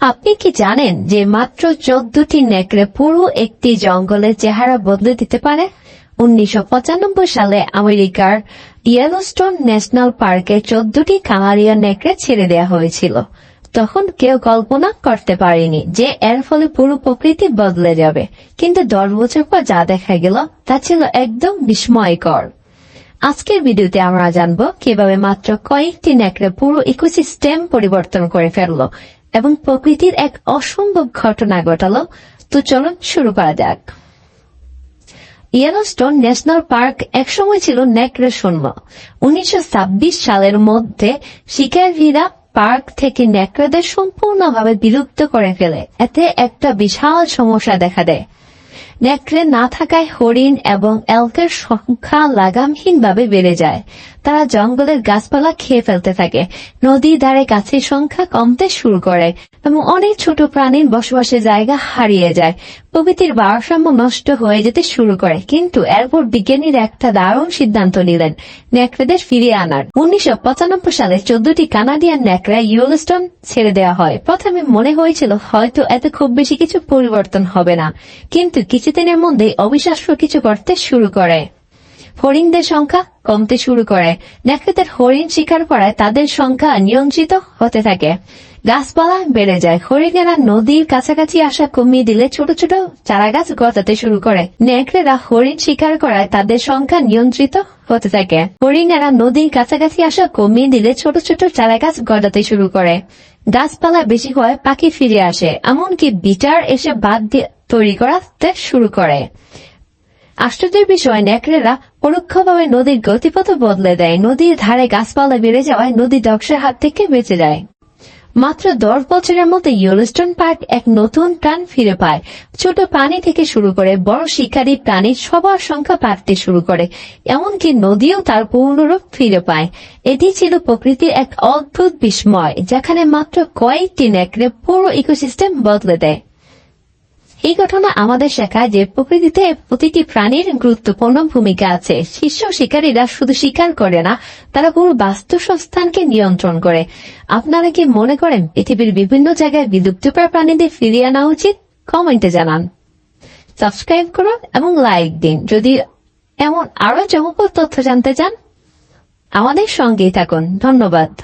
আপনি কি জানেন যে মাত্র চোদ্দটি নেকড়ে পুরো একটি জঙ্গলের চেহারা বদলে দিতে পারে? উনিশশো সালে আমেরিকার ইয়েলোস্টোন ন্যাশনাল পার্কে চোদ্দটি কানারিয়া নেকড়ে ছেড়ে দেওয়া হয়েছিল। তখন কেউ কল্পনা করতে পারেনি যে এর ফলে পুরো প্রকৃতি বদলে যাবে। কিন্তু দশ বছর পর যা দেখা গেল, তা ছিল একদম বিস্ময়কর। আজকের ভিডিওতে আমরা জানব কীভাবে মাত্র কয়েকটি নেকড়ে পুরো ইকোসিস্টেম পরিবর্তন করে ফেলল। এবং প্রকৃতির এক অসম্ভব ঘটনা ঘটাল। তো চলুন শুরু করা যাক। ইয়েলোস্টোন ন্যাশনাল পার্ক একসময় ছিল নেকড়ে শূন্য উনিশশো সালের মধ্যে শিকারীরা পার্ক থেকে নেকড়েদের সম্পূর্ণভাবে বিলুপ্ত করে ফেলে। এতে একটা বিশাল সমস্যা দেখা দেয়। নেকড়ে না থাকায় হরিণ এবং এলকের সংখ্যা লাগামহীনভাবে বেড়ে যায়। তারা জঙ্গলের গাছপালা খেয়ে ফেলতে থাকে। নদীর ধারে গাছের সংখ্যা কমতে শুরু করে এবং অনেক ছোট প্রাণীর বসবাসের জায়গা হারিয়ে যায়। প্রকৃতির ভারসাম্য নষ্ট হয়ে যেতে শুরু করে। কিন্তু এরপর বিজ্ঞানীরা একটা দারুণ সিদ্ধান্ত নিলেন নেকড়েদের ফিরিয়ে আনার। উনিশশো পঁচানব্বই সালে চোদ্দটি কানাডিয়ান নেকড়া ইউলস্টন ছেড়ে দেওয়া হয়। প্রথমে মনে হয়েছিল হয়তো এতে খুব বেশি কিছু পরিবর্তন হবে না। কিন্তু কিছুদিনের মধ্যেই অবিশ্বাস্য কিছু করতে শুরু করে। হরিণদের সংখ্যা কমতে শুরু করে। নেকড়েদের হরিণ শিকার করায় তাদের সংখ্যা নিয়ন্ত্রিত হতে থাকে। গাছপালা বেড়ে যায়। হরিণেরা নদীর কাছাকাছি আসা কমিয়ে দিলে ছোট ছোট চারা গাছ গজাতে শুরু করে। নেকড়েরা হরিণ শিকার করায় তাদের সংখ্যা নিয়ন্ত্রিত হতে থাকে। হরিণেরা নদীর কাছাকাছি আসা কমিয়ে দিলে ছোট ছোট চারা গাছ গজাতে শুরু করে। গাছপালা বেশি হয় পাখি ফিরে আসে। এমনকি বিটার এসে বাদ দিয়ে তৈরি করাতে শুরু করে। আশ্চর্যের বিষয়, নেকড়েরা পরোক্ষভাবে নদীর গতিপথ বদলে দেয়। নদীর ধারে গাছপালা বেড়ে যাওয়ায় নদী ধ্বংসের হাত থেকে বেঁচে যায়। মাত্র দশ বছরের মধ্যে ইয়েলোস্টোন পার্ক এক নতুন প্রাণ ফিরে পায়। ছোট প্রাণী থেকে শুরু করে বড় শিকারী প্রাণীর সবার সংখ্যা বাড়তে শুরু করে। এমনকি নদীও তার পূর্ণরূপ ফিরে পায়। এটি ছিল প্রকৃতির এক অদ্ভুত বিস্ময়, যেখানে মাত্র কয়েকটি নেকড়ে পুরো ইকোসিস্টেম বদলে দেয়। এই ঘটনা আমাদের শেখায় যে প্রকৃতিতে প্রতিটি প্রাণীর গুরুত্বপূর্ণ ভূমিকা আছে। শীর্ষ শিকারীরা শুধু শিকার করে না, তারা পুরো বাস্তুসংস্থানকে নিয়ন্ত্রণ করে। আপনারা কি মনে করেন পৃথিবীর বিভিন্ন জায়গায় বিলুপ্তপ্রায় প্রাণীদের ফিরিয়ে আনা উচিত? কমেন্টে জানান। সাবস্ক্রাইব করুন এবং লাইক দিন। যদি এমন আরও চমকপ্রদ তথ্য জানতে চান, আমাদের সঙ্গেই থাকুন। ধন্যবাদ।